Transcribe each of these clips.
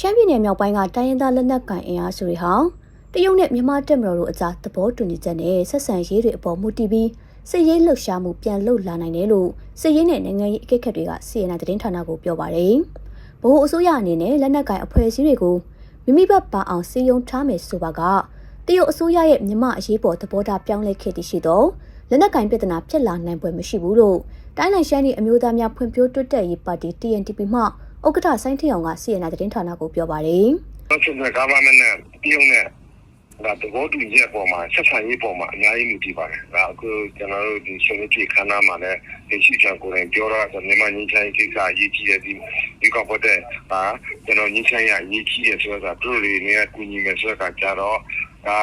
ရှမ်းပြည်နယ်မြောက်ပိုင်းကတိုင်းရင်းသားလက်နက်ကိုင်အင်အားစုတွေဟာတရုတ်နဲ့မြန်မာတပ်မတော်တို့အကြားသဘောတူညီချက်နဲ့ဆက်ဆံရေးတွေအပေါ်မူတည်ပြီးစစ်ရေးလှုပ်ရှားမှုပြန်လှုပ်လာနိုင်တယ်လို့စစ်ရေးနဲ့နိုင်ငံရေးအကဲခတ်တွေက CNN သတင်းဌာနကိုပြောပါတယ်။ဗဟိုအစိုးရအနေနဲ့လက်နက်ကိုင်အဖွဲ့အစည်းတွေကိုမိမိဘက်ပါအောင်စီယုံထားမယ်ဆိုပါကတရုတ်အစိုးရရဲ့မြမအရေးပေါ်သဘောထားပြောင်းလဲခဲ့တည်ရှိတော့လက်နက်ကင်ပြဿနာဖြစ်လာနိုင်ပွဲမရှိဘူးလို့တိုင်းနိုင်ရှမ်းပြည်အမျိုးသားများဖွံ့ဖြိုးတိုးတက်ရေးပါတီ TNTP မှ ဥက္ကဋ္ဌဆိုင်းထီအောင်က CNN သတင်းဌာနကိုပြောပါတယ်တော့ဆက်တဲ့ government နဲ့ပြည်ုံနဲ့ဒါသဘောတူညီချက်ပေါ်မှာဆက်ဆံရေးပေါ်မှာအများကြီးမြည်ကြည့်ပါတယ်။ဒါအခုကျွန်တော်တို့ဒီရှင်ပြည်ခန္ဓာမှာလည်းဒီရှိချံကိုယ်တိုင်ပြောတော့ဆိုမြန်မာငင်းချိုင်းကိစ္စအရေးကြီးတဲ့ဒီဒီကောပတ်တဲ့ဟာကျွန်တော်ငင်းချိုင်းရအရေးကြီးတယ်ဆိုတော့သူတို့တွေနဲ့ကူညီမယ်ဆိုတော့ကြတော့ဒါ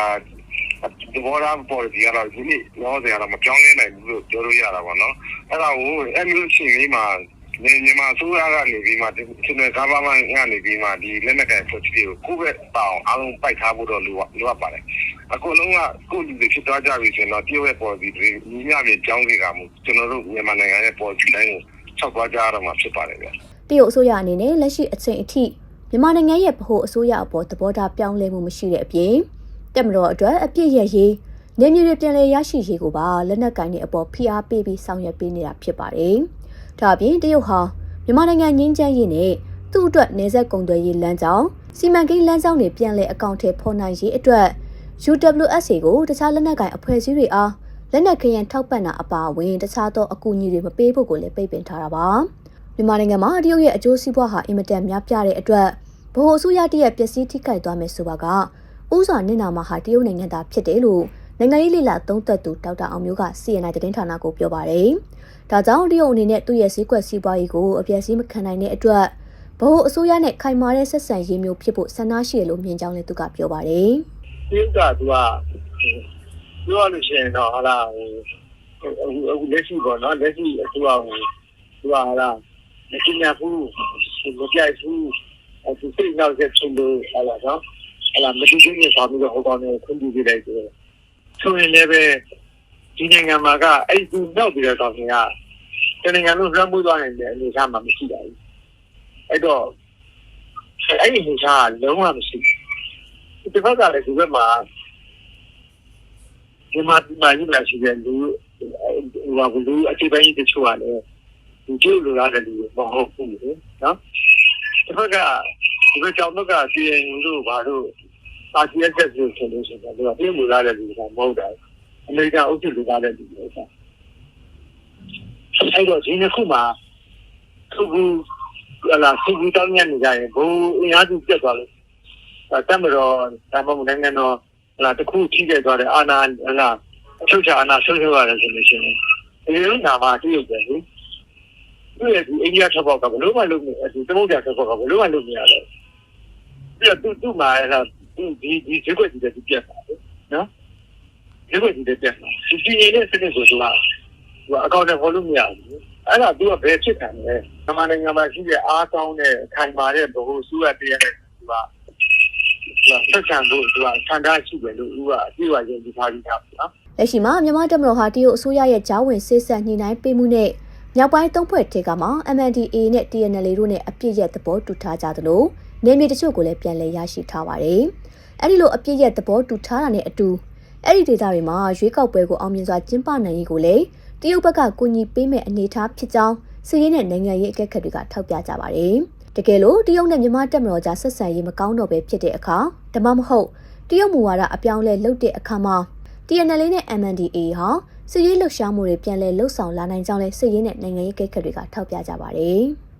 ဒီဘောရာပေါ်ဒီကတော့ဒီနေ့တော့ဆရာတော့မပြောင်းလဲနိုင်ဘူးလို့ပြောလို့ရတာပေါ့နော်။အဲ့ဒါကိုအဲ့လိုရှင်လေးမှာနေ မြန်မာဆိုရကနေပြီးမှဒီနေ့ကမ္ဘာမှကနေပြီးမှဒီလက်နက်ကင်ဖွဲ့စည်းကိုကိုယ့်ဘက်တောင်အားလုံးပိုက်ထားဖို့တော့လိုလိုအပ်ပါတယ်အခုလုံးကကိုယ့်လူတွေဖြစ်သွားကြပြီဆိုရင်တော့တရုတ်ရဲ့ပေါ်စီတွေညီမျှမြေကြောင်းကြီးကမှုကျွန်တော်တို့မြန်မာနိုင်ငံရဲ့ပေါ်စီတိုင်းကိုဆောက်သွားကြရတော့မှာဖြစ်ပါတယ်ဗျ။တရုတ်အစိုးရအနေနဲ့လက်ရှိအချိန်အထိမြန်မာနိုင်ငံရဲ့ဗဟိုအစိုးရအပေါ်သဘောထားပြောင်းလဲမှုမရှိတဲ့အပြင်တက်မတော်အတွက်အပြစ်ရရေးနေမြေတွေပြန်လည်ရရှိရေးကိုပါလက်နက်ကင်တွေအပေါ်ဖိအားပေးပြီးဆောင်ရွက်ပေးနေတာဖြစ်ပါတယ်။ ဒါအပြင်တရုတ်ဟာမြန်မာနိုင်ငံငင်းချမ်းရေးနဲ့သူ့အတွက်နေဆက်ကုန်သွယ်ရေးလမ်းကြောင်းစီမံကိန်းလမ်းကြောင်းတွေပြန်လည်အကောင့်ထဲပေါ်နိုင်ရေးအတွက် UWSA ကိုတခြားလက်နက်ကင်အဖွဲ့အစည်းတွေအားလက်နက်ခရန်ထောက်ပံ့တာအပါအဝင်တခြားသောအကူအညီတွေမပေးဖို့ကိုလည်းပိတ်ပင်ထားတာပါမြန်မာနိုင်ငံမှာတရုတ်ရဲ့အကျိုးစီးပွားဟာအင်မတန်များပြားတဲ့အတွက်ဗဟိုအစိုးရတရဲ့ပျက်စီးထိခိုက်သွားမယ်ဆိုပါကဥစွာနစ်နာမှာဟာတရုတ်နိုင်ငံသားဖြစ်တယ်လို့ နိုင်ငံရေးလေလာသုံးသက်သူဒေါက်တာအောင်မျိုးက CNI သတင်းဌာနကိုပြောပါတယ်။ဒါကြောင့်တရုတ်အနေနဲ့သူ့ရဲ့စည်းကွက်စီးပွားရေးကိုအပြည့်စည်းမခံနိုင်တဲ့အတွက်ဗဟိုအစိုးရနဲ့ခိုင်မာတဲ့ဆက်ဆံရေးမျိုးဖြစ်ဖို့ဆန္ဒရှိတယ်လို့မြင်ကြောင်းလည်းသူကပြောပါတယ်။ဒီကသူကပြောရလို့ရှိရင်တော့ဟာလာဟိုအခုလက်ရှိပေါ့နော်လက်ရှိအစိုးရဟိုသူကဟာလာမကျင်ညာဘူးမကြိုက်ဘူးအခုစိတ်နောက်ဆက်ချင်းလို့ဟာလာနော်ဟာလာမတူချင်းနဲ့ဆောင်ပြီးတော့ဟိုကောင်နဲ့ခွင့်ပြုပေးလိုက်တယ် ဆိုရင်လည်းပဲဒီနိုင်ငံမှာကအဲ့ဒီနောက်ပြီးတော့ကောင်ကတနိုင်ငံလုံးလွှမ်းမိုးသွားနိုင်တဲ့အနေအထားမှမရှိပါဘူးအဲ့တော့အဲ့ဒီအနေအထားကလုံးဝမရှိဘူးဒီဘက်ကလည်းဒီဘက်မှာဒီမှာဒီမှာကြီးလာရှိတဲ့လူဟိုဘာလို့အခြေပိုင်းတချို့ကလည်းဒီကျိုးလိုရတဲ့လူမဟုတ်ဘူးနော်ဒီဘက်ကဒီဘက်ကြောင့်တော့ကပြည်ရင်တို့ဘာလို့ ပါတီရက်ဆက်ဆိုဆိုလို့ဆိုတော့ဒီကပြည်လိုရတဲ့လူကမဟုတ်တာအမေရိကန်အုပ်စုလိုရတဲ့လူတွေဆိုအဲ့တော့ဒီနှစ်ခုမှာသူကဟလာသူကတောင်းရနေကြရင်ဘိုးအင်အားစုပြတ်သွားလို့တမတော်ဒါမှမဟုတ်နိုင်ငံတော်ဟလာတခုထိခဲ့သွားတဲ့အာနာဟလာအချုပ်ချာအာနာဆုံးရှုံးရတယ်ဆိုလို့ရှိရင်ဒီလိုနာမှာတည်ရတယ်လေသူရဲ့ဒီအိန္ဒိယထပ်ပေါက်ကဘလို့မှလုပ်နေဒီသမုဒ္ဒရာထပ်ပေါက်ကဘလို့မှလုပ်နေရလဲပြီးတော့သူ့သူ့မှာဟလာ ဒီဒီဈေးကွက်ကြီးတဲ့ပြတ်တာနော်ဈေးကွက်ကြီးတဲ့ပြတ်တာဒီကြီးနေတဲ့စနစ်ကိုသူကသူအကောင့်နဲ့ဖော်လို့မရဘူးအဲ့ဒါသူကဘယ်ဖြစ်ခံလဲမြန်မာနိုင်ငံမှာရှိတဲ့အားကောင်းတဲ့ခိုင်မာတဲ့ဘ ਹੁ စုရတဲ့သူကဆက်ဆံဖို့သူကဆန္ဒရှိတယ်လို့ဦးကအပြည့်အဝယုံကြည်ထားပြီးသားပေါ့နော်လက်ရှိမှာမြန်မာတပ်မတော်ဟာတရုတ်အစိုးရရဲ့ဂျားဝင်ဆေးဆက်ညှိနှိုင်းပေးမှုနဲ့မြောက်ပိုင်းသုံးဖွဲ့ထေကမှာ MNDAA နဲ့ TNL တို့နဲ့အပြစ်ရဲ့သဘောတူထားကြသလို နေမြေတချို့ကိုလည်းပြန်လည်ရရှိထားပါတယ်။အဲဒီလိုအပြစ်ရဲ့သဘောတူထားတာနဲ့အတူအဲ့ဒီဒေသတွေမှာရွေးကောက်ပွဲကိုအောင်မြင်စွာကျင်းပနိုင်ရေးကိုလည်းတရုတ်ဘက်ကကူညီပေးမဲ့အနေအထားဖြစ်ကြောင်းစီးရေးနဲ့နိုင်ငံရေးအကဲခတ်တွေကထောက်ပြကြပါတယ်။တကယ်လို့တရုတ်နဲ့မြန်မာတပ်မတော်ကြားဆက်ဆံရေးမကောင်းတော့ပဲဖြစ်တဲ့အခါဒါမှမဟုတ်တရုတ်မူဝါဒအပြောင်းလဲလုပ်တဲ့အခါမှာ TNL နဲ့ MNDAA ဟာစစ်ရေးလှုပ်ရှားမှုတွေပြန်လည်လှုပ်ဆောင်လာနိုင်ကြောင်းလဲစစ်ရေးနဲ့နိုင်ငံရေးကိစ္စတွေကထောက်ပြကြပါတယ်။